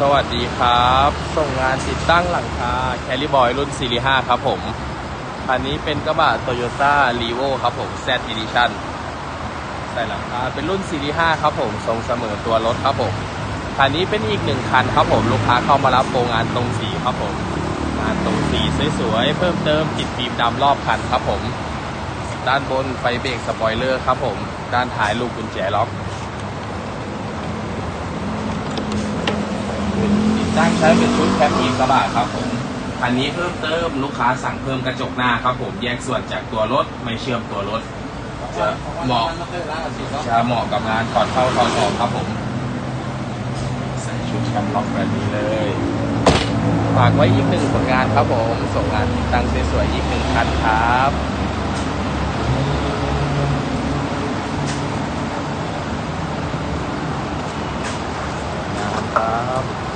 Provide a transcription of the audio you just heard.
สวัสดีครับ ส่งงานติดตั้งหลังคาแคลิบอยรุ่นซีรีส์5ครับผมคันนี้เป็นกระบะโตโยต้ารีโวครับผม Z Edition ใส่หลังคาเป็นรุ่นซีรีส์5ครับผมทรงเสมอตัวรถครับผมคันนี้เป็นอีกหนึ่งคันครับผมลูกค้าเข้ามารับโปรงานตรงสีครับผมงานตรงสีสวยๆ เพิ่มเติมติดฟิล์มดำรอบคันครับผม ด้านบนไฟเบรกสปอยเลอร์ครับผม ด้านท้ายลูกกุญแจล็อก ติดตั้งใช้เป็นชุดแคปอีกกระบะครับผมคันนี้เพิ่มเติมลูกค้าสั่งเพิ่มกระจกหน้าครับผมแยกส่วนจากตัวรถไม่เชื่อมตัวรถ จะเหมาะจะเหมาะกับงานถอดเข้าถอดออกครับผมใส่ชุดแคปล็อกแบบนี้เลยฝากไว้อีกหนึ่งผลงานครับผมส่งงานตั้งสวยๆอีกหนึ่งคันครับครับ